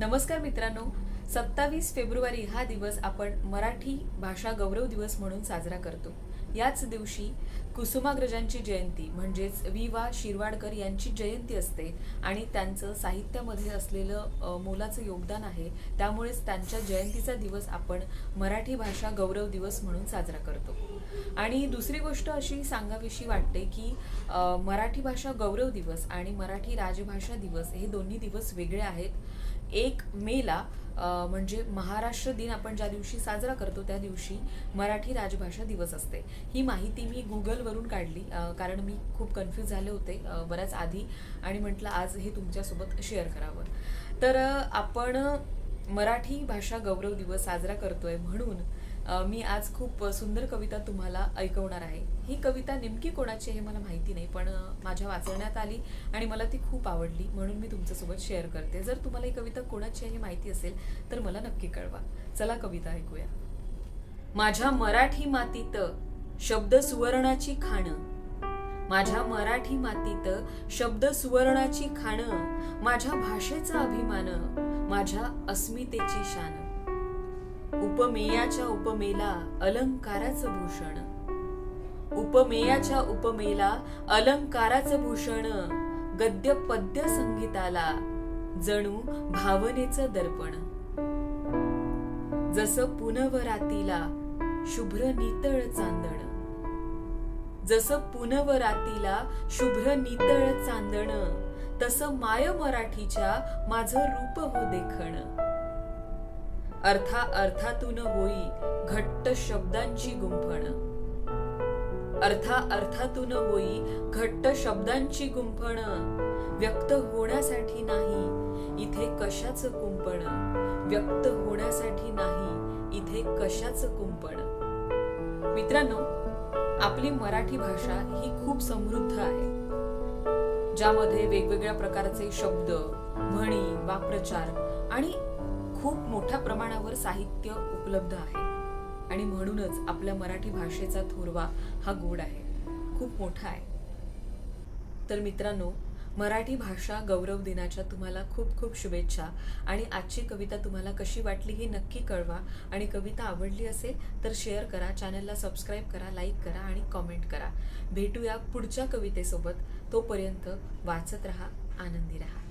नमस्कार मित्रांनो. सत्तावीस फेब्रुवारी हा दिवस आपण मराठी भाषा गौरव दिवस म्हणून साजरा करतो. याच दिवशी कुसुमाग्रजांची जयंती म्हणजेच वि वा शिरवाडकर यांची जयंती असते आणि त्यांचं साहित्यामध्ये असलेलं मोलाचं योगदान आहे. त्यामुळेच त्यांच्या जयंतीचा दिवस आपण मराठी भाषा गौरव दिवस म्हणून साजरा करतो. आणि दुसरी गोष्ट अशी सांगावीशी वाटते की मराठी भाषा गौरव दिवस आणि मराठी राजभाषा दिवस हे दोन्ही दिवस वेगळे आहेत. एक मेला म्हणजे महाराष्ट्र दिन आपण ज्या दिवशी साजरा करतो त्या दिवशी मराठी राजभाषा दिवस असते. ही माहिती मी गुगलवरून काढली कारण मी खूप कन्फ्यूज झाले होते बऱ्याच आधी आणि म्हटलं आज हे तुमच्यासोबत शेअर करावं. तर आपण मराठी भाषा गौरव दिवस साजरा करतोय म्हणून मी आज खूप सुंदर कविता तुम्हाला ऐकवणार आहे. ही कविता नेमकी कोणाची हे मला माहिती नाही पण माझ्या वाचण्यात आली आणि मला ती खूप आवडली म्हणून मी तुमच्यासोबत शेअर करते. जर तुम्हाला ही कविता कोणाची आहे हे माहिती असेल तर मला नक्की कळवा. चला कविता ऐकूया. माझ्या मराठी मातीत शब्द सुवर्णाची खाण. माझ्या मराठी मातीत शब्द सुवर्णाची खाण. माझ्या भाषेचा अभिमान. माझ्या अस्मितेची शान. उपमेयाच्या उपमेला अलंकाराचं भूषण. उपमेयाच्या उपमेला अलंकाराचं भूषण. गद्य पद्य संगीताला जणू भावनेचं दर्पण. जसं पुनवरातीला शुभ्र नितळ चांदण. जसं पुनवरातीला शुभ्र नितळ चांदण तस माय मराठीच्या माझं रूप हो देखण. अर्था अर्थातून होई घट्ट शब्दांची गुंफण. अर्था अर्थातून होई घट्ट शब्दांची गुंफण. व्यक्त होण्यासाठी नाही इथे कशाचं कुंपण. व्यक्त होण्यासाठी नाही इथे कशाचं कुंपण. मित्रांनो आपली मराठी भाषा ही खूप समृद्ध आहे. ज्यामध्ये वेगवेगळ्या प्रकारचे शब्द म्हणी वाक्प्रचार आणि खूप मोठ्या प्रमाणावर साहित्य उपलब्ध आहे. आणि म्हणूनच आपल्या मराठी भाषेचा थोरवा हा गोड आहे. खूप मोठा आहे. तर मित्रांनो मराठी भाषा गौरव दिनाच्या तुम्हाला खूप खूप शुभेच्छा आणि आजची कविता तुम्हाला कशी वाटली हे नक्की कळवा. आणि कविता आवडली असेल तर शेअर करा चॅनलला सबस्क्राईब करा लाईक करा आणि कॉमेंट करा. भेटूया पुढच्या कवितेसोबत. तोपर्यंत वाचत राहा आनंदी राहा.